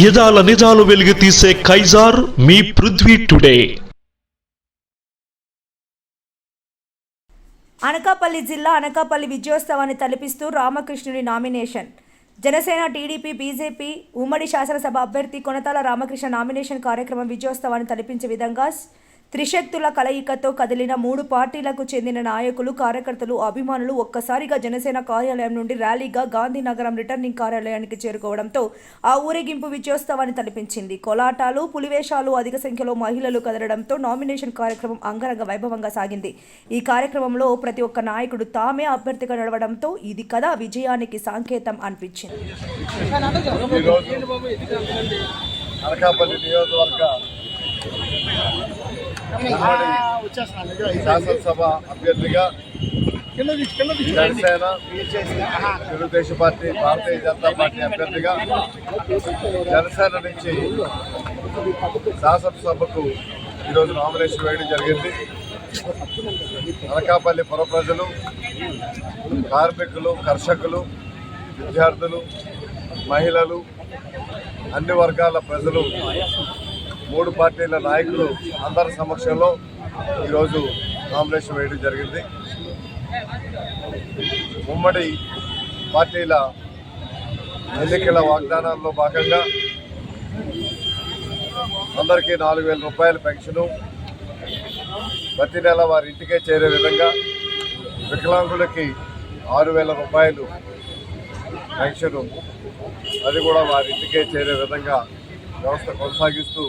యదాల నిజాలు వెలుగు తీసే కైజార్ మీ పృథ్వీ టుడే. అనకాపల్లి జిల్లా అనకాపల్లి విజయోత్సవాన్ని తలపిస్తూ రామకృష్ణుడి నామినేషన్. జనసేన టీడీపీ బీజేపీ ఉమ్మడి శాసనసభ అభ్యర్థి కొనతాల రామకృష్ణ నామినేషన్ కార్యక్రమం విజయోత్సవాన్ని తలపించే విధంగా త్రిశక్తుల కలయికతో కదిలిన మూడు పార్టీలకు చెందిన నాయకులు కార్యకర్తలు అభిమానులు ఒక్కసారిగా జనసేన కార్యాలయం నుండి ర్యాలీగా గాంధీనగరం రిటర్నింగ్ కార్యాలయానికి చేరుకోవడంతో ఆ ఊరేగింపు విజయోత్సవాన్ని తలపించింది. కోలాటాలు పులివేషాలు అధిక సంఖ్యలో మహిళలు కదలడంతో నామినేషన్ కార్యక్రమం అంగరంగ వైభవంగా సాగింది. ఈ కార్యక్రమంలో ప్రతి ఒక్క నాయకుడు తామే అభ్యర్థిగా నడవడంతో ఇది కదా విజయానికి సంకేతం అనిపించింది. అనకాపల్లి నియోజకవర్గ శాసనసభ అభ్యర్థిగా జనసేన తెలుగుదేశం పార్టీ భారతీయ జనతా పార్టీ అభ్యర్థిగా జనసేన నుంచి శాసనసభకు ఈరోజు నామినేషన్ వేయడం జరిగింది. అనకాపల్లి పుర ప్రజలు కార్మికులు కర్షకులు విద్యార్థులు మహిళలు అన్ని వర్గాల ప్రజలు మూడు పార్టీల నాయకులు అందరి సమక్షంలో ఈరోజు నామినేషన్ వేయడం జరిగింది. ఉమ్మడి పార్టీల ఎన్నికల వాగ్దానాల్లో భాగంగా అందరికీ నాలుగు వేల రూపాయల పెన్షను ప్రతి నెల వారి ఇంటికే చేరే విధంగా వికలాంగులకి ఆరు వేల రూపాయలు పెన్షను అది కూడా వారి ఇంటికే చేరే విధంగా వ్యవస్థ కొనసాగిస్తూ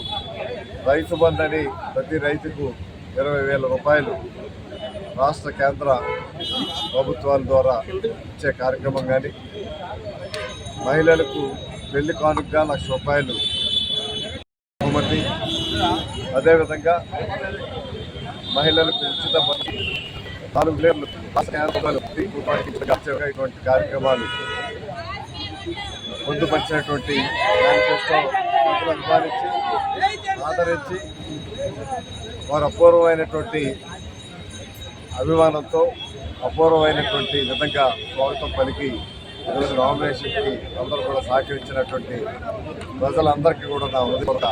రైతు బంధని అని ప్రతి రైతుకు ఇరవై వేల రూపాయలు రాష్ట్ర కేంద్ర ప్రభుత్వాల ద్వారా ఇచ్చే కార్యక్రమం కానీ మహిళలకు పెళ్ళి కానుకగా లక్ష రూపాయలు బహుమతి. అదేవిధంగా మహిళలకు ఉచిత నాలుగు లేర్లు ఇటువంటి కార్యక్రమాలు పొందుపరిచినటువంటి మేనిఫెస్టో ప్రజలు అభిమానించి ఆదరించి వారు అపూర్వమైనటువంటి అభిమానంతో అపూర్వమైనటువంటి విధంగా స్వాగతం పలికి ఈరోజు నామినేషన్కి అందరూ కూడా సహకరించినటువంటి ప్రజలందరికీ కూడా నా హృదయపూర్వక